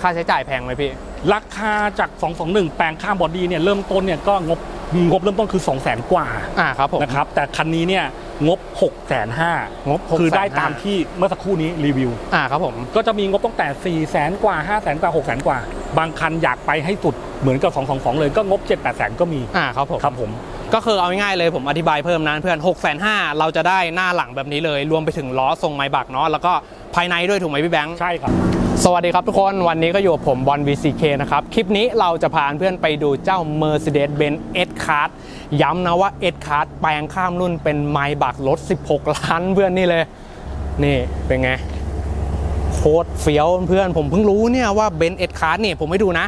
ค่าใช้จ่ายแพงไหมพี่ ราคาจาก 221 แปลงข้ามบอดี้เนี่ยเริ่มต้นเนี่ยก็งบงบเริ่มต้นคือ 2 0 0 0 0 0 กว่าอ่าครับผมนะครับแต่คันนี้เนี่ยงบ 6 5 0 0 0งบคือได้650,000ตามที่เมื่อสักครู่นี้รีวิวอ่าครับผมก็จะมีงบตั้งแต่4 0 0 0 0 0 กว่า 5 0 0 0 0 0 กว่า 6 0 0 0 0 กว่า บางคันอยากไปให้สุดเหมือนกับ 222 เลยก็งบ 7 8 0 0 0 0 ก็มีอ่าครับผมครับผมก็คือเอาง่ายๆเลยผมอธิบายเพิ่มนะเพื่อน6 5 0 0 0เราจะได้หน้าหลังแบบนี้เลย รวมไปถึงล้อทรงไม้บักเนาะแล้วก็ภายในด้วยถูกไหมพี่แบงค์ใช่ครับ สวัสดีครับทุกคนวันนี้ก็อยู่กับผมบอล VCK นะครับ คลิปนี้เราจะพาเพื่อนไปดูเจ้า Mercedes-Benz S-Class ย้ำนะว่า S-Class แปลงข้ามรุ่นเป็นไมบักรถ 16 ล้านเพื่อนนี่เลย นี่เป็นไง โคตรเฟี้ยวเพื่อนผมเพิ่งรู้เนี่ยว่าเบนซ์เอ็ดคาร์เนี่ยผมให้ดูนะ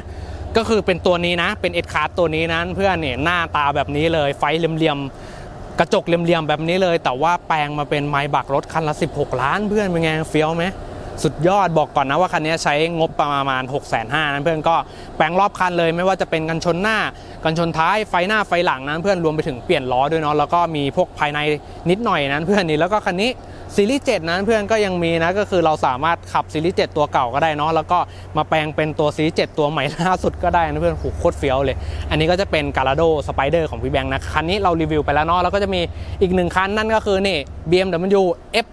ก็คือเป็นตัวนี้นะเป็นเอ็ดคาร์ตัวนี้นั้นเพื่อนเนี่ยหน้าตาแบบนี้เลยไฟเหลี่ยมๆกระจกเหลี่ยมๆแบบนี้เลย แต่ว่าแปลงมาเป็นไมบักรถคันละ 16 ล้านเพื่อนเป็นไงเฟี้ยวไหม สุดยอดบอกก่อนนะว่าคันนี้ใช้งบประมาณ 6 5 0 0 0นั้นเพื่อนก็แปลงรอบคันเลย ไม่ว่าจะเป็นกันชนหน้า กันชนท้ายไฟหน้าไฟหลังนั้นเพื่อนรวมไปถึงเปลี่ยนล้อด้วยเนาะแล้วก็มีพวกภายในนิดหน่อยนั้นเพื่อนนี่แล้วก็คันนี้ซีรีส์7นั้นเพื่อนก็ยังมีนะก็คือเราสามารถขับซีรีส์7ตัวเก่าก็ได้เนาะแล้วก็มาแปลงเป็นตัวซีรีส์7ตัวใหม่ล่าสุดก็ได้นะเพื่อนโหโคตรเฟี้ยวเลย อันนี้ก็จะเป็น g a l a d o Spider ของพี่แบงค์นะคันนี้เรารีวิวไปแล้วเนาะแล้วก็จะมีอีกหนึ่งคันนั่นก็คือนี่ BMW F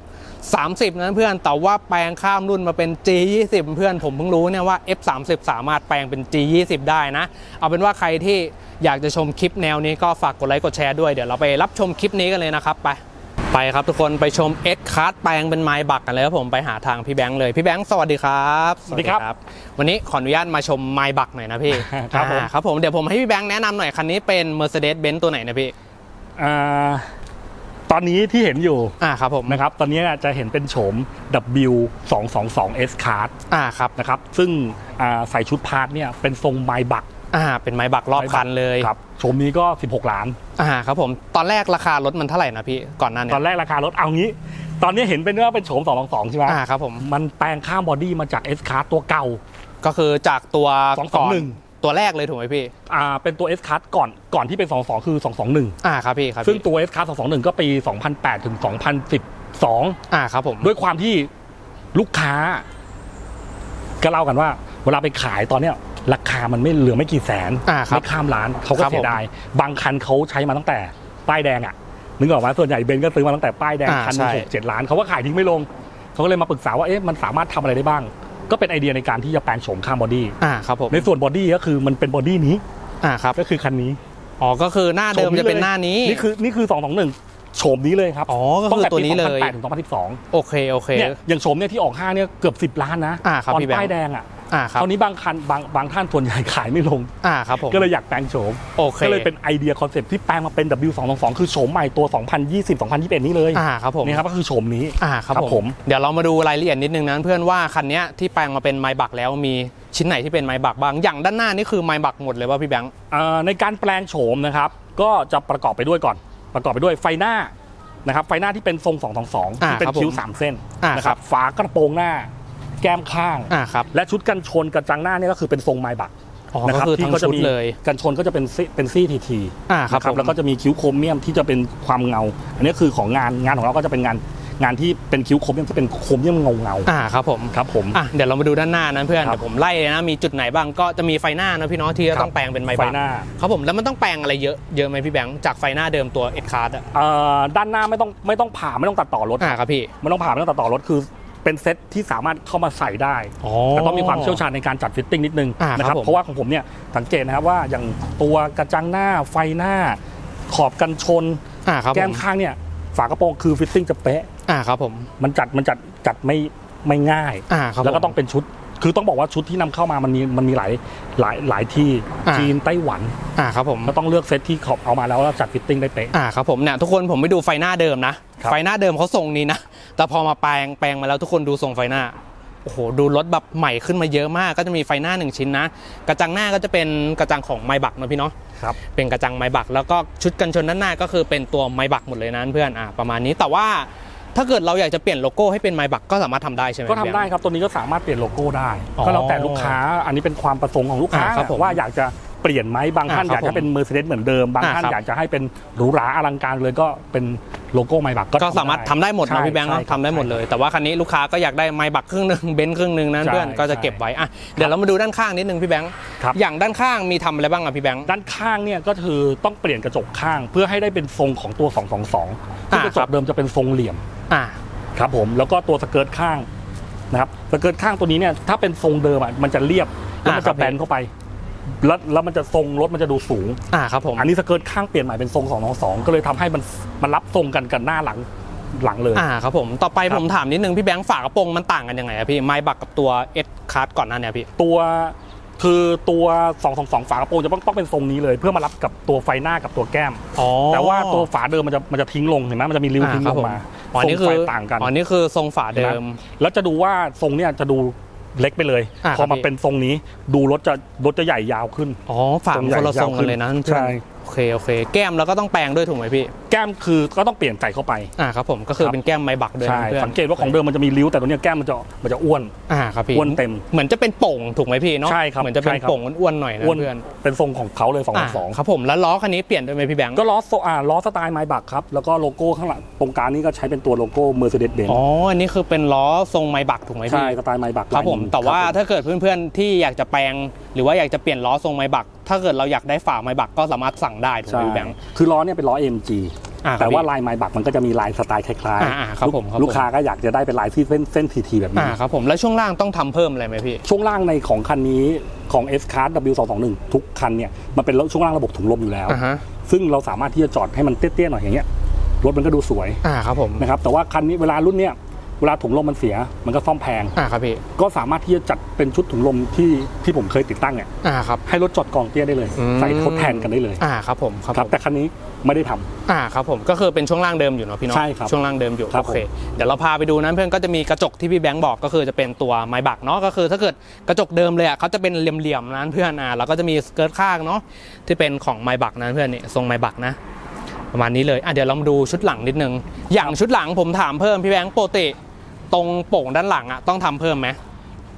30 นั้นเพื่อนแต่ว่าแปลงข้ามรุ่นมาเป็น G20 เพื่อนผมเพิ่งรู้เนี่ยว่า F 30 สามารถแปลงเป็น G20 ได้นะ เอาเป็นว่าใครที่อยากจะชมคลิปแนวนี้ก็ฝากกดไลค์กดแชร์ด้วยเดี๋ยวเราไปรับชมคลิปนี้กันเลยนะครับไปไปครับทุกคนไปชม S Card แปลงเป็นไม้บักกันเลยครับผมไปหาทางพี่แบงค์เลยพี่แบงค์สวัสดีครับสวัสดีครับ วันนี้ขออนุญาตมาชมไม้บักหน่อยนะพี่ครับผมอ่าครับผมเดี๋ยวผมให้พี่แบงค์แนะนำหน่อยคันนี้เป็น Mercedes-Benz ตัวไหนนะพี่อ่า ตอนนี้ที่เห็นอยู่อ่าครับผมนะครับตอนนี้จะเห็นเป็นโฉม W 2 2 2 S Card อ่าครับนะครับซึ่งใส่ชุดพาร์ทเนี่ยเป็นทรงไมบักอ่าเป็นไม้บักรอบคันเลยครับชมนี้ก็ 16 ล้านอ่าครับผมตอนแรกราคารถมันเท่าไหร่นะพี่ก่อนหน้านี้ตอนแรกราคารถเอางี้ ตอนนี้เห็นเป็นว่าเป็นโฉมสองใช่ไหมอ่าครับผมมันแปลงข้ามบอดี้มาจาก S Card ตัวเก่า ก็คือจากตัว221 ตัวแรกเลยถูกไหมพี่ อ่าเป็นตัว S Card ก่อนก่อนที่เป็น 22 คือ 221 อ่าครับพี่ครับซึ่งพี่ตัว S Card 221 ก็ปี 2008 ถึง 2012 อ่าครับผม ด้วยความที่ลูกค้า ก็เล่ากันว่า เวลาไปขายตอนเนี้ย ราคามันไม่เหลือไม่กี่แสนอ่าครับไม่ข้ามล้านเขาก็ครับผมเสียดาย บางคันเขาใช้มาตั้งแต่ป้ายแดงอะนึกออกไหมส่วนใหญ่เบนซ์ก็ซื้อมาตั้งแต่ป้ายแดงอ่าคันหนึงใช่หกเจ็ดล้านเขาก็ขายทิ้งไม่ลงเขาก็เลยมาปรึกษาว่าเอ๊ะมันสามารถทำอะไรได้บ้าง ก็เป็นไอเดียในการที่จะแปลงโฉมข้ามบอดี้อ่าครับผมในส่วนบอดี้ก็คือมันเป็นบอดี้นี้อ่าครับก็คือคันนี้อ๋อก็คือหน้าเดิมจะเป็นหน้านี้นี่คือนี่คือสองสองหนึ่งโฉมนี้เลยครับอ๋อก็คือตัวนี้เลยตั้งแต่ปี2008ถึง2012 โอเคโอเคเนี่ยอย่างโฉมเนี่ยที่ออกห้างเนี่ยเกือบ 10 ล้านนะอ่าครับตอนพี่แบงค์ป้ายแดงอะ อ่าครับตอนนี้บางคันบางบางท่านส่วนใหญ่ขายไม่ลงอ่าครับผมก็เลยอยากแปลงโฉมโอเคก็เลยเป็นไอเดียคอนเซ็ปต์ที่แปลงมาเป็น W222 คือโฉมใหม่ตัว 2020 2021 นี้เลยอ่าครับผมนี่ครับก็คือโฉมนี้อ่าครับครับผผมมเดี๋ยวเรามาดูรายละเอียดนิดนึงนะเพื่อนว่าคันเนี้ยที่แปลงมาเป็นไม้บักแล้วมีชิ้นไหนที่เป็นไม้บักบ้างอย่างด้านหน้านี่คือไม้บักหมดเลยว่าพี่แบงค์เอ่อในการแปลงโฉมนะครับก็จะประกอบไปด้วยก่อน ประกอบไปด้วยไฟหน้านะครับไฟหน้าที่เป็นทรง 222อ่าที่เป็นครับผมคิ้ว 3 เส้นอ่านะคครัรับบฝากระโปรงหน้า แก้มข้าง อ่าครับ และชุดกันชนกระจังหน้าเนี่ยก็คือเป็นทรงไม้บักอ๋อนะก็ครับคือทั้งก็จะชุดมีเลย กันชนก็จะเป็นซี่เป็นซี่ทีทีอ่าครับนะผม แล้วก็จะมีคิ้วโครเมียมที่จะเป็นความเงา อันนี้คือของงานงานของเราก็จะเป็นงานงานที่เป็นคิ้วโครเมียมที่เป็นโครเมียมเงาเงาๆอ่าครับผมครับผม อะเดี๋ยวเรามาดูด้านหน้านั้นเพื่อนครับ เดี๋ยวผมไล่เลยนะมีจุดไหนบ้างก็จะมีไฟหน้านะพี่เน้องที่จะครับต้องแปลงเป็นไม้ไฟบักหน้า ครับผมแล้วมันต้องแปลงอะไรเยอะเยอะไหมพี่แบงค์จากไฟหน้าเดิมตัวเอ็ดคาร์ดอะเอ่อด้านหน้าไม่ต้องไม่ต้องผ่าไม่ต้องตัดต่อรถอ่าครับพี่ ไม่ต้องผ่าไม่ต้องตัดต่อรถคือ เป็นเซ็ตที่สามารถเข้ามาใส่ได้อ๋อแต่ต้องมีความเชี่ยวชาญในการจัดฟิตติ้งนิดนึงอ่านะคครัรับบผมเพราะว่าของผมเนี่ยสังเกตนะครับว่าอย่างตัวกระจังหน้าไฟหน้า ขอบกันชนอ่าครับผแก้มมข้างเนี่ยฝากระโปรงคือฟิตติ้งจะเป๊ะอ่าครับผมมันจัดมันจัดจัดไม่ไม่ง่ายอ่าครับแล้วก็ผมต้องเป็นชุด คือต้องบอกว่าชุดที่นำเข้ามามันมีมันมีหลายหลายหลายที่อ่าจีนไต้หวันอ่าครับผมก็ต้องเลือกเซตที่เขาเอามาแล้วแล้วจัดฟิตติ้งได้เป๊ะอ่าครับผมเนี่ยทุกคนผมไปดูไฟหน้าเดิมนะครับไฟหน้าเดิมเขาทรงนี้นะ แต่พอมาแปลงแปลงมาแล้วทุกคนดูทรงไฟหน้าโอ้โหดูรถแบบใหม่ขึ้นมาเยอะมาก ก็จะมีไฟหน้าหนึ่งชิ้นนะ กระจังหน้าก็จะเป็นกระจังของไมบักนะพี่เนาะครับเป็นกระจังไม้บักแล้วก็ชุดกันชนด้านหน้าก็คือเป็นตัวไม้บักหมดเลยนะเพื่อนอ่าประมาณนี้แต่ว่า ถ้าเกิดเราอยากจะเปลี่ยนโลโก้ให้เป็นไม้บักก็สามารถทำได้ใช่ไหมก็ทำพี่แบงค์ได้ครับตัวนี้ก็สามารถเปลี่ยนโลโก้ได้อ๋อก็แล้วแต่ลูกค้าอันนี้เป็นความประสงค์ของลูกค้าอ่าครับผมว่าอยากจะเปปลี่ยนไหมบางท่านอ่าอครับยากจะเป็น Mercedes เหมือนเดิม บางอ่าท่านครับอยากจะให้เป็นหรูหราอลังการเลยก็เป็นโลโก้ไมบักก็ก็สามารถทำได้หมดใช่นะพี่แบงค์เนอะใช่ครับทำได้หมดเลย แต่ว่าคันนี้ลูกค้าก็อยากได้ไมค์บักครึ่งหนึ่งเบนซ์ครึ่งหนึ่งนั้นใช่เพื่อนก็จะใช่เก็บไว้อะเดี๋ยวเรามาดูด้านข้างนิดนึงพี่แบงค์ครับอย่างด้านข้างมีทำอะไรบ้างอะพี่แบงค์ด้านข้างเนี่ยก็คือต้องเปลี่ยนกระจกข้างเพื่อให้ได้เป็นทรงของตัว 222ซึ่งอ่ากระจครักบเดิมจะเป็นทรงเหลี่ยมอ่าครับผมแล้วก็ตัวสเกิร์ตข้างนะครับสเกิร์ตข้างตัวนี้เนี่ยถ้าเป็นทรงเดิมอะมันจะเรียบแล้วมันอ่าครัจะบแบนเข้าไป แล้วแล้วมันจะทรงรถมันจะดูสูง อ่าครับผมอันนี้สเกิร์ตข้างเปลี่ยนใหม่เป็นทรง222ก็เลยทำให้มันมันรับทรงกันกับหน้าหลังหลังเลย อ่าครับผมต่อไปครับผมถามนิดนึงพี่แบงค์ฝากระโปรงมันต่างกันยังไงอะพี่ไมค์บักกับตัวเอสคาร์ดก่อนหน้าเนี้พี่ ตัวคือตัว 222 ฝากระโปรงจะต้องต้องเป็นทรงนี้เลย เพื่อมารับกับตัวไฟหน้ากับตัวแก้ม อ๋อแต่ว่าตัวฝาเดิมมันจะมันจะทิ้งลงเห็นไหมมันจะมีริ้วอ่าทิ้งครัลบงผมมาอ๋อทรนี่งคืไฟอต่างกัน อ๋อนี่คือทรงฝาเดิม แล้วจะดูว่าทรงเนี่ยจะดู เล็กไปเลย อ่าพอครัมาบพี่ เป็นทรงนี้ ดูรถจะรถจะใหญ่ยาวขึ้น อ๋อฝามันคนละทรงกันเลยนะเพื่อนใช่โอเคโอเค แก้มแล้วก็ต้องแปลงด้วยถูกไหมพี่ แก้มคือก็ต้องเปลี่ยนใส่เข้าไป อ่าครับผมก็คือครับเป็นแก้มไมค์บักด้วยใช่นะเพื่อนสังเกตว่าของเดิมมันจะมีริ้วแต่ตัวเนี้ยแก้มมันจะมันจะอ้วน อ่าครับพี่อ้วนเต็มเหมือนจะเป็นโป่งถูกไหมพี่เนาะใช่ครับเหมือนจะเป็นใช่ครับ โป่งอ้วนๆหน่อยนะอ้วนเพื่อนเป็นทรงของเขาเลยอ่า222ครับผมแล้วล้อคันนี้เปลี่ยนด้วยไหมพี่แบงค์ก็ล้อโซอ่าล้อสไตล์ไมบักครับ แล้วก็โลโก้ข้างหลังตรงกลางนี่ก็ใช้เป็นตัวโลโก้ Mercedes Benz อ๋ออันนี้คือเป็นล้อทรงไมค์บักถูกไหมใช่พี่สไตล์ไมบักครับผมแต่ว่าถ้าเกิดเพื่อนๆที่อยากจะแปลง หรือว่าอยากจะเปลี่ยนล้อทรงไมค์บัก ถ้าเกิดเราอยากได้ฝาไมค์บักก็สามารถสั่งได้ถูกไหมใช่พี่แบงค์ คือล้อเนี่ยเป็นล้อ AMG อ่าครับแต่ว่าพี่ลายไมบักมันก็จะมีลายสไตล์คล้ายอ่าอ่าครับผมครับลูกค้าก็อยากจะได้เป็นลายที่เส้นเส้นทีๆแบบนี้ อ่าครับผมแล้วช่วงล่างต้องทำเพิ่มอะไรไหมพี่ ช่วงล่างในของคันนี้ของ S Class W221 ทุกคันเนี่ยมันเป็นช่วงล่างระบบถุงลมอยู่แล้ว อ่าฮะ ซึ่งเราสามารถที่จะจอดให้มันเตี้ยๆหน่อยอย่างเงี้ยรถมันก็ดูสวยอ่าครับผม นะครับแต่ว่าคันนี้เวลารุ่นเนี้ย เวลาถุงลมมันเสีย มันก็ซ่อมแพง อ่าครับพี่ ก็สามารถที่จะจัดเป็นชุดถุงลมที่ที่ผมเคยติดตั้งเนี่ยอ่าครับ ให้รถจอดกองเตี้ยได้เลย อืม ใส่ทดแทนกันได้เลยอ่าครับผมครับครับผมแต่คันนี้ไม่ได้ทำ อ่าครับผมก็คือเป็นช่วงล่างเดิมอยู่เนาะพี่เนาะใช่ครับช่วงล่างเดิมอยู่ครับโอเคเดี๋ยวเราพาไปดูนั้นเพื่อนก็จะมีกระจกที่พี่แบงค์บอกก็คือจะเป็นตัวไม้บักเนาะก็คือถ้าเกิดกระจกเดิมเลยอะเขาจะเป็นเหลี่ยมๆนั้นเพื่อนอ่าแล้วก็จะมีสเกิร์ตข้างเนาะที่เป็นของไม้บักนั้นเพื่อนนี่ทรงไม้บักนะ ประมาณนี้เลยอะเดี๋ยวเรามาดูชุดหลังนิดนึง อย่างชุดหลังผมถามเพิ่มพี่แบงค์ปกติ ตรงโป่งด้านหลังอะต้องทำเพิ่มไหม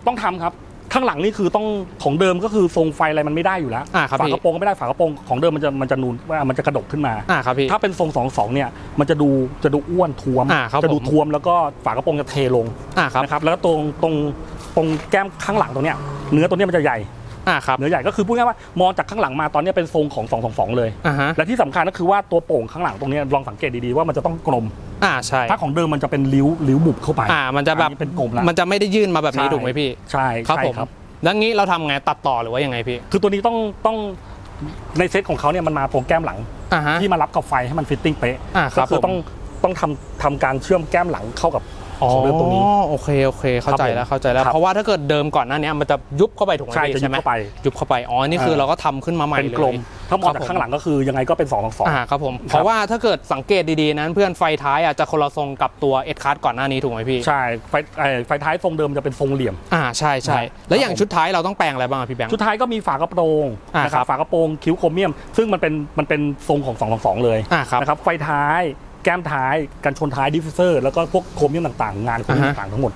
ต้องทำครับ ข้างหลังนี่คือต้องของเดิมก็คือทรงไฟอะไรมันไม่ได้อยู่แล้ว อ่าครับฝาพี่ กระโปรงก็ไม่ได้ฝากระโปรงของเดิมมันจะมันจะนูนว่ามันจะกระดกขึ้นมา อ่าครับพี่ ถ้าเป็นทรงสองสองเนี่ยมันจะดูจะดูอ้วนท้วมอ่าครับจะดูผม ท้วมแล้วก็ฝากระโปรงจะเทลงอ่าครับนะครับแล้วก็ตรงตรงตรงแก้มข้างหลังตรงเนี้ยเนื้อตัวเนี้ยมันจะใหญ่ อ่าครับเนื้อใหญ่ก็คือพูดง่ายๆว่ามองจากข้างหลังมาตอนเนี้ยเป็นทรงของ222เลย อ่าฮะและที่สำคัญก็คือว่าตัวโป่งข้างหลังตรงเนี้ยลองสังเกตดีๆว่ามันจะต้องกลม อ่าใช่ถ้าของเดิมมันจะเป็นริ้วริ้วบุบเข้าไปอ่ามันจะแบบอันนี้เป็นกลมละมันจะไม่ได้ยื่นมาแบบนี้ใช่ถูกไหมพี่ ใช่ครับใช่ผมครับแล้วงี้เราทำไงตัดต่อหรือว่ายังไงพี่ คือตัวนี้ต้องต้องในเซตของเขาเนี่ยมันมาตรงแก้มหลังอ่าฮะที่มารับกับไฟให้มันฟิตติ้งเป๊ะอ่าครัก็บคือผมต้องต้องทำทำการเชื่อมแก้มหลังเข้ากับอ๋อของเดิมตรงนี้โอเคโอเค เข้าใจครับผมแล้วเข้าใจแล้วครับเพราะว่าถ้าเกิดเดิมก่อนหน้านี้มันจะยุบเข้าไปถูกไหมใช่พี่จะยุใช่บไหมเข้าไปยุบเข้าไปอ๋อนี่คืออ่าเราก็ทำขึ้นมาใหม่เป็นเลยกลม ถ้ามองครัจากบผมข้างหลังก็คือยังไงก็เป็น2องสองอ่าครับผม เพราะว่าถ้าเกิดสังเกตดีๆนั้น เพื่อนไฟท้ายอะจะคนละทรงกับตัวเอ็ดคัสก่อนหน้านี้ถูกไหมพี่ใช่ไฟเอ่อไฟท้ายทรงเดิมจะเป็นทรงเหลี่ยมอ่าใช่ใช่ครับแล้วอย่างชุดท้ายเราต้องแปลงอะไรบ้างอะพี่แบงค์ชุดท้ายก็มีฝากระโปรงอ่านะคครัรับบฝากระโปรงคิ้วโครเมียม ซึ่งมันเป็นมันเป็นทรงของ2องสองเลยอ่าครับนะครับไฟท้ายแก้มท้ายกันชนท้ายดิฟฟิวเซอร์แล้วก็พวกโครเมียมต่างๆ งานโครเมียมอ่าฮะต่างๆทั้งหมด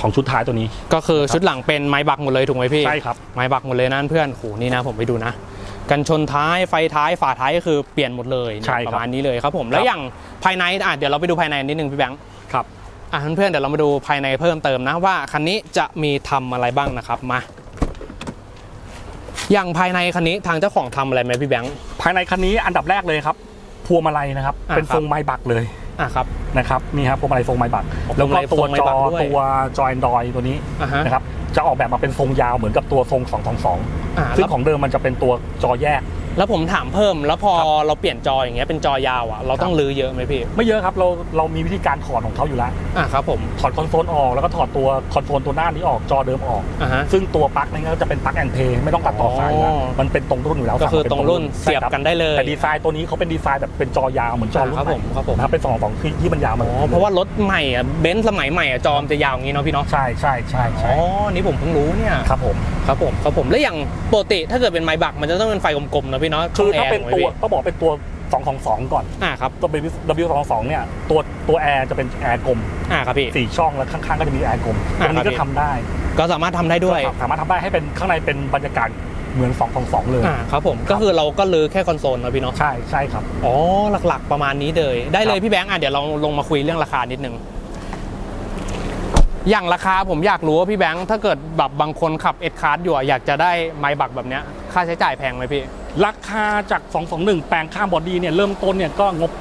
ของชุดท้ายตัวนี้ ก็คือชุดหลังเป็นไม้บักหมดเลยถูกไหมพี่ใช่ครับไม้บักหมดเลยนั่นเพื่อนโหนี่นะผมไปดูนะ กันชนท้ายไฟท้ายฝาท้ายก็คือเปลี่ยนหมดเลยเนี่ยใช่ครับประมาณนี้เลยครับผมแล้วอย่างภายในอะเดี๋ยวเราไปดูภายในนิดนึงพี่แบงค์ครับอะเพื่อนๆเดี๋ยวเรามาดูภายในเพิ่มเติมนะว่าคันนี้จะมีทำอะไรบ้างนะครับมาอย่างภายในคันนี้ทางเจ้าของทำอะไรไหมพี่แบงค์ภายในคันนี้อันดับแรกเลยครับพวงมาลัยนะครับอ่าเป็นครับทรงไม้บักเลยอะครับนะครับนี่ครับพวงมาลัยทรงไม้บักอ๋อแล้วก็พวงมาลัยตัวทรงไม้จบัอกด้วยตัวจอยดอยตัวนี้อะฮะนะครับ จะออกแบบมาเป็นทรงยาวเหมือนกับตัวทรง222อะซึ่แล้งวของเดิมมันจะเป็นตัวจอแยก แล้วผมถามเพิ่มแล้วพอครับเราเปลี่ยนจออย่างเงี้ยเป็นจอยาวอะเราต้องรื้อเยอะไหมพี่ไม่เยอะครับเราเรามีวิธีการถอดของเขาอยู่แล้วอะครับผมถอดคอนโซลออกแล้วก็ถอดตัวคอนโซลตัวหน้านี้ออกจอเดิมออกอะฮะซึ่งตัวปลั๊กนี่ก็จะเป็นปลั๊กแอนเพย์ไม่ต้องตัดต่อสายอยู่แล้วอ๋อมันเป็นตรงรุ่นอยู่แล้วก็คือสั่มาป็ตรงรุ่นเสียบกันได้เลยแต่ดีไซน์ตัวนี้เขาเป็นดีไซน์แบบเป็นจอยาวเหมือนจอรุ่นครับใหผมครับผมนะครับเป็นสองสองที่ที่มันยาวมันอ๋อเพราะว่ารถใหม่อะเบนซ์สมัยใหม่อะจอมนจะยาวอย่างงี้เนาะพี่เนาะใช่ใช่ใช่อ๋ใช่อนี่ผมเพิ่งรู้เนี่ยครับผมครับผมครับผมแล้วอย่างปกติถ้าเกิดเป็นไม้บักมันจะต้องเป็นไฟกลมๆนะพี่เนาะคือถ้าช่งเป็นแร์ตัวถูกไหมพี่ต้องบอกเป็นตัว2ของ2ก่อนอ่าครับตัวเป็น W22 เนี่ยตัวตัวแอร์จะเป็นแอร์กลมอ่าครับพี่สี่ช่องแล้วข้างๆก็จะมีแอร์กลมตอ่ารงนี้ครัก็บทำได้ ก็สามารถทำได้ด้วยก็สามารถทำได้ให้เป็นข้างในเป็นบรรยากาศเหมือน222เลยอ่าครับผมก็คือเราก็ลือแค่คอนโซลนะพี่เนาะใช่ใช่ครับอ๋อหลักๆประมาณนี้เลยได้เลยครับพี่แบงค์อะเดี๋ยวเราลงมาคุยเรื่องราคานิดนึงอย่างราคาผมอยากรู้ว่าพี่แบงค์ถ้าเกิดแบบบางคนขับเอ็ดคาร์ดอยู่อะอยากจะได้ไมค์บักแบบเนี้ยค่าใช้จ่ายแพงไหมพี่ ราคาจาก 221 แปลงข้ามบอดี้เนี่ยเริ่มต้นเนี่ยก็งบ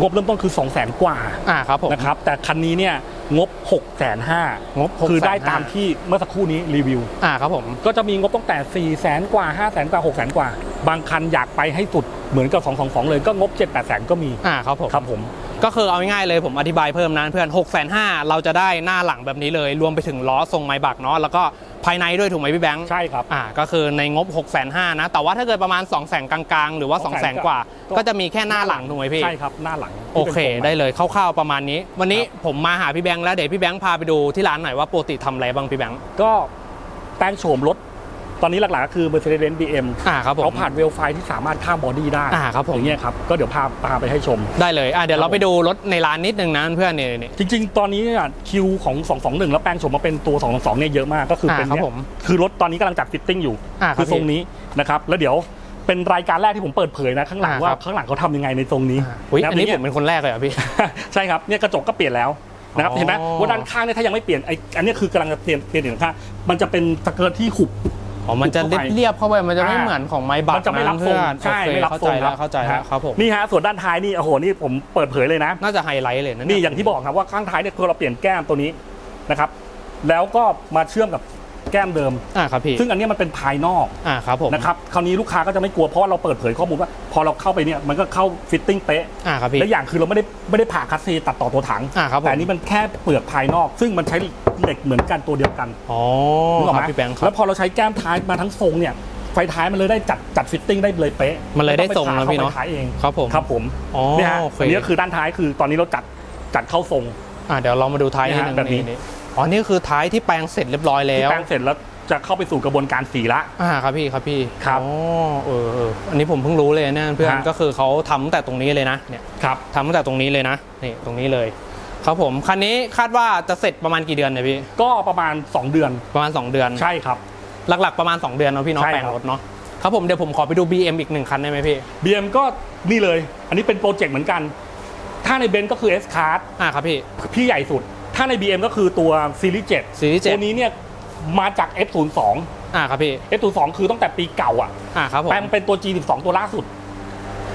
งบเริ่มต้นคือ 2 0 0 0 0 0กว่าอ่าครับผมนะครับแต่คันนี้เนี่ยงบ 6 5 0 0 0งบคือได้650,000ตามที่เมื่อสักครู่นี้รีวิวอ่าครับผมก็จะมีงบตั้งแต่ 4 0 0 0 0 0กว่า 5 0 0 0 0กว่า 6 0 0 0 0กว่า บางคันอยากไปให้สุดเหมือนกับ 222 เลยก็งบ 7 8 0 0 0ก็มีอ่าครับผมครับผม ก็คือเอาง่ายๆเลยผมอธิบายเพิ่มนะเพื่อน6 5 0 0 0เราจะได้หน้าหลังแบบนี้เลย รวมไปถึงล้อทรงไม้บักเนาะแล้วก็ภายในด้วยถูกไหมพี่แบงค์ใช่ครับอ่าก็คือในงบ6 5 0 0 0นะ แต่ว่าถ้าเกิดประมาณ2 0 0 0 0 0กลางๆ หรือว่า2 0 0 0 0 0กว่าก็ก็จะมีแค่หน้าหลังถูกไหมพี่ใช่ครับหน้าหลังโอเคที่ป็นทรงได้เลยคร่าวๆประมาณนี้ วันนี้ครับผมมาหาพี่แบงค์แล้วเดี๋ยวพี่แบงค์พาไปดูที่ร้านหน่อยว่าปกติทำอะไรบ้างพี่แบงค์ก็แปลงโฉมรถ ตอนนี้หลักๆก็คือ Mercedes-Benz BM อ่าครับผมเขาผ่านเวลไฟที่สามารถข้ามบอดี้ได้อ่าครับผมอย่างเงี้ยครับก็เดี๋ยวพาพาไปให้ชม ได้เลยอ่าเดี๋ยวครัเราบผมไปดูรถในร้านนิดนึงนะเพื่อนๆนี่นี่จริง ๆ ตอนนี้เนี่ยคิวของ 221 แล้วแปลงโฉมมาเป็นตัว 222เนี่ยเยอะมากก็คือเป็นอ่าครับเนี่ยผมคือรถตอนนี้กำลังจัดฟิตติ้งอยู่อ่าครับคือทรงนี้นะครับแล้วเดี๋ยวเป็นรายการแรกที่ผมเปิดเผยนะข้างหลังอ่าว่าครับ ข้างหลังเขาทำยังไงในทรงนี้อ่าอุ้ยะอันนี้เป็ผมเป็นคนแรกเลยเหรอะพี่ ใช่ครับเนี่ยกระจกก็เปลี่ยนแล้วนะครับอ๋อ เห็นไหมว่าด้านข้างเนี่ยถ้ายังไม่เปลี่ยนไอ้อันเนี้ยคือกำลังจะเปลี่ยนเปลี่ยนถึงข้างมันจะเป็นสเกิร์ตที่หุบ อ๋อมันจะเข้าไปเรียบๆเข้าไปมันจะไม่อ่าเหมือนของไม้บักมันจะไม่รับทรงเพื่อนใช่โอเคไม่รับเข้าทรใจงคแล้รัวบเข้าใจแล้วครับผมนี่ฮะส่วนด้านท้ายนี่โอ้โหนี่ผมเปิดเผยเลยนะ น่าจะไฮไลท์เลยนะนี่เยอย่างที่บอกครับว่าข้างท้ายเนี่ยคือเราเปลี่ยนแก้มตัวนี้นะครับ แล้วก็มาเชื่อมกับแก้มเดิมอ่าครับพี่ซึ่งอันเนี้ยมันเป็นภายนอกอ่าครับผมนะครับคราวนี้ลูกค้าก็จะไม่กลัวเพราะว่าเราเปิดเผยข้อมูลว่า พอเราเข้าไปเนี่ยมันก็เข้าฟิตติ้งเป๊ะอ่าครับพี่และอย่างคือเราไม่ได้ไม่ได้ผ่าคัสซีตัดต่อตัวถังอ่าครับผมแต่อันนี้มันแค่เปลือกภายนอก ซึ่งมันใช้ เหล็กเหมือนกันตัวเดียวกันอ๋อนึกออกคไหรัมบพี่แบงค์ครัแล้บวพอเราใช้แก้มท้ายมาทั้งทรงเนี่ยไฟท้ายมันเลยได้จัดจัดฟิตติ้งได้เลยเป๊ะมันเลยได้ทรงม่นะอปพี่ผ่เนาะไฟท้ายเองครับผมครับผมอ๋อเนี่ยฮะโอเคอันนี้ก็คือด้านท้ายคือตอนนี้เราจัดจัดเข้าทรงอ่าเดี๋ยวเรามาดูท้ายนิดนึงเนี่ยฮะแบบนี้นี่อ๋อนี่คือท้ายที่แปลงเสร็จเรียบร้อยแล้ที่วแปลงเสร็จแล้วจะเข้าไปสู่กระบวนการสีละอ่าครับพี่ครับพี่ครับอ๋อเออเอออันนี้ผมเพิ่งรู้เลยเนี่ยเพื่อนฮะก็คือเขาทำตั้งแต่ตรงนี้เลยนะเนี่ยครับทำตั้งแต่ตรงนี้เลยนะนี่ตรงนี้เลย ครับผมคันนี้คาดว่าจะเสร็จประมาณกี่เดือนเนี่ยพี่ก็ประมาณ 2 เดือนประมาณ 2 เดือนใช่ครับ หลักๆประมาณ 2 เดือนเนาะพี่เนาะใช่แปลงครับรถเนาะครับผมเดี๋ยวผมขอไปดู BM อีกหนึ่งคันได้ไหมพี่ BM ก็นี่เลย อันนี้เป็นโปรเจกต์เหมือนกัน ถ้าในเบนซ์ก็คือ S Card อ่าครับพี่ พี่ใหญ่สุด ถ้าใน BM ก็คือตัวซีรีส์7ซีรีส์ตัว7นี้เนี่ยมาจาก F02 อ่าครับพี่ F02 คือตั้งแต่ปีเก่าอะอ่าครับผมแปลงเป็นตัว G12 ตัวล่าสุด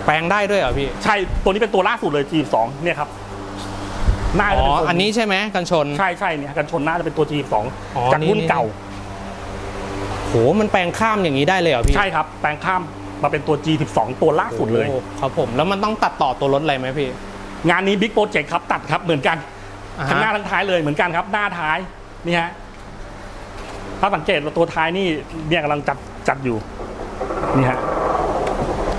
แปลงได้ด้วยเหรอพี่ ใช่ ตัวนี้เป็นตัวล่าสุดเลย G12 เนี่ยครับ หน้าอ๋จะอ เป็นทรงอันนี้ใช่ไหมกันชน ใช่ใช่เนี่ยกันชนหน้าจะเป็นตัว G12 อ๋อจากรุ่นนี่ เก่า โห มันแปลงข้ามอย่างนี้ได้เลยเหรอพี่ใช่ครับ แปลงข้ามมาเป็นตัว G12 ตัวล่าสุดเลย โอ้ครับผม แล้วมันต้องตัดต่อตัวรถอะไรไหมพี่งานนี้บิ๊กโปรเจกต์ครับตัดครับเหมือนกันอ่าทั้งหน้าฮะทั้งท้ายเลยเหมือนกันครับ หน้าท้ายนี่ฮะถ้าสังเกตว่าตัวท้ายนี่เนี่ยกำลังจัดจัดอยู่นี่ฮะ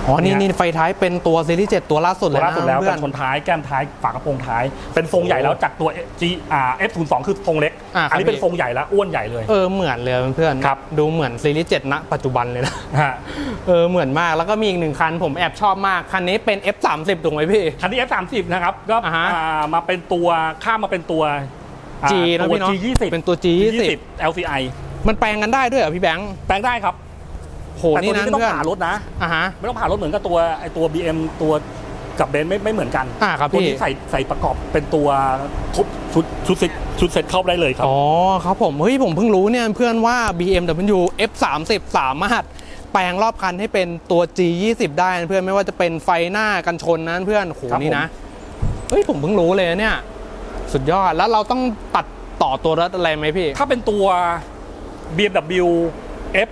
อ๋อ นี่เนี่ยนี่ไฟท้ายเป็นตัวซีรีส์7ตัวล่าสุดเลตัวยล่านะสุดแล้วเพื่กัอนนชนท้ายแก้มท้ายฝากระโปรงท้าย เป็นทรงใหญ่แล้วจากตัว G อ่า F02 คือทรงเล็กอ่าครับอันนี้เป็นพี่ทรงใหญ่แล้วอ้วนใหญ่เลยเออเหมือนเลยเพื่อนๆครับดูเหมือนซีรีส์7ณปัจจุบันเลยนะฮะเออเหมือนมากแล้วก็มีอีกหนึ่งคันผมแอบชอบมากคันนี้เป็น F30 ถูกไหมพี่คันนี้ F30 นะครับก็อ่าฮะอ่ามาเป็นตัวข้ามมาเป็นตัวอ่า G นะตัวพี่เนาะ G20 เป็นตัว G20 LCI มันแปลงกันได้ด้วยเหรอพี่แบงค์แปลงได้ครับ โหแต่ตัวนี่นี้นะไม่ต้องเพื่อนผ่ารถนะ อะฮะ ไม่ต้องผ่ารถเหมือนกับตัวไอตัว BM ตัวกับเบนซ์ไม่ไม่เหมือนกันอ่าครับตัวพี่ นี้ใส่ใส่ประกอบเป็นตัวทุบชุดชุดเซ็ตชุดเซ็ตเข้าได้เลยครับ อ๋อครับผม เฮ้ย ผมเพิ่งรู้เนี่ยเพื่อนว่า BMW F30 สามารถแปลงรอบคันให้เป็นตัว G20 ได้นะเพื่อนไม่ว่าจะเป็นไฟหน้ากันชนนะเพื่อนโหครับนี่นะ เฮ้ย ผมเพิ่งรู้เลยนะเนี่ย สุดยอดแล้วเราต้องตัดต่อตัวรถอะไรไหมพี่ ถ้าเป็นตัว BMW F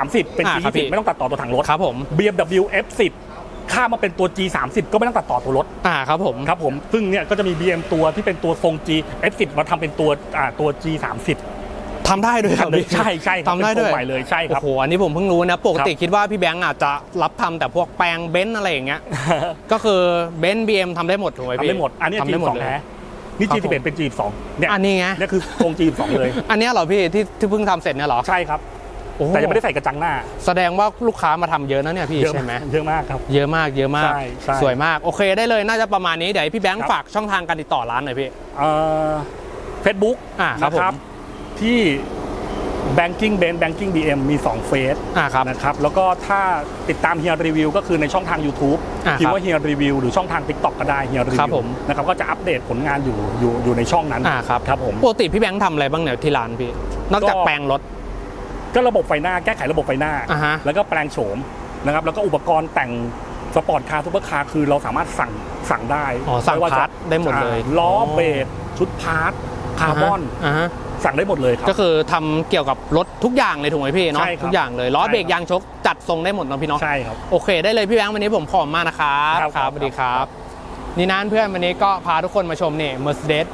30 เป็น อ่าครับพี่ G20 ไม่ต้องตัดต่อตัวถังรถ ครับผม BMW F 10 ข้ามมาเป็นตัว G 30 ก็ไม่ต้องตัดต่อตัวรถอ่าครับผม ครับผมซึ่งเนี่ยก็จะมี BM ตัวที่เป็นตัวทรง G F 10 มาทำเป็นตัวอ่าตัว G 30 ทำได้ด้วยเหรอพี่ใช่ใช่ครับทำได้เป็นทด้รวยงใหม่เลยใช่ครับ โอ้โหอันนี้ผมเพิ่งรู้นะ ปกติครับคิดว่าพี่แบงค์อาจจะรับทำแต่พวกแปลงเบนซ์อะไรอย่างเงี้ย ก็คือเบนซ์บีเอ็มทำได้หมดถูกไหมทำพี่ได้หมด อันนี้ ทำ G ได้หมด2เลย แท้นี่ ครั G บผม11 เป็น G 2เนี่ยอันนี้ไง เนี่ยคือทรง G 2เลย อันเนี้ยเหรอพี่ที่ที่เพิ่งทำเสร็จเนี่ยเหรอ ใช่ครับ โอ้โห แต่ยังไม่ได้ใส่กระจังหน้า แสดงว่าลูกค้ามาทำเยอะนะเนี่ยพี่เยอะใช่ไหมเยอะมากครับ เยอะมากเยอะมาก ใช่ใช่สวยมาก โอเคได้เลยน่าจะประมาณนี้ เดี๋ยวให้พี่แบงค์ครับ ฝากช่องทางการติดต่อร้านหน่อยพี่เอ่อเฟซบุ๊กอ่าครับผม ที่ Banking Benz Banking BM มี2เฟสอ่าครับ นะครับแล้วก็ถ้าติดตามเฮียรีวิวก็คือในช่องทาง YouTube อ่าพิมครับพ์ว่าเฮียรีวิวหรือช่องทาง TikTok ก็ได้เฮียรีครับวิผวม นะครับก็จะอัปเดตผลงานอยู่อยู่อยู่ในช่องนั้นอ่าครับครับผม ปกติพี่แบงค์ทำอะไรบ้างเนี่ยที่ร้านพี่ นอกจากก็ แปลงรถ ก็ระบบไฟหน้าแก้ไขระบบไฟหน้า อ่าฮะ แล้วก็แปลงโฉมนะครับแล้วก็อุปกรณ์แต่งสปอร์ตคาร์ซูเปอร์คาร์คือเราสามารถสั่งสั่งได้อ๋อสั่งไม่ว่จะพาร์ทได้หมดเลยอ่าล้อเบรกชุดพาร์ทคาร์บอนอ่าฮะสั่งได้หมดเลยครับ ก็คือทำเกี่ยวกับรถทุกอย่างเลยถูกไหมพี่เนาะใช่ครับทุกอย่างเลยล้อใช่เบรกครับยางชกจัดทรงได้หมดเนาะพี่เนาะ ใช่ครับ โอเคได้เลยพี่แบงค์วันนี้ผมขอบคุณมากนะครับครับครับสวัสดีครับ นี่นั้นเพื่อนวันนี้ก็พาทุกคนมาชมนี่ Mercedes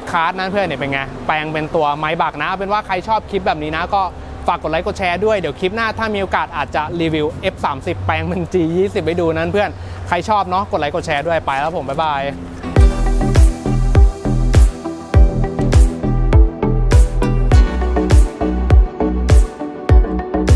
S Class นั่นเพื่อนเนี่ยเป็นไง แปลงเป็นตัวไม้บักนะเอาเป็นว่าใครชอบคลิปแบบนี้นะก็ ฝากกดไลค์กดแชร์ด้วย เดี๋ยวคลิปหน้าถ้ามีโอกาสอาจจะรีวิว F30 แปลงเป็น G20 ไปดูนั้นเพื่อน ใครชอบเนาะกดไลค์กดแชร์ด้วยไปแล้วผมบ๊ายบาย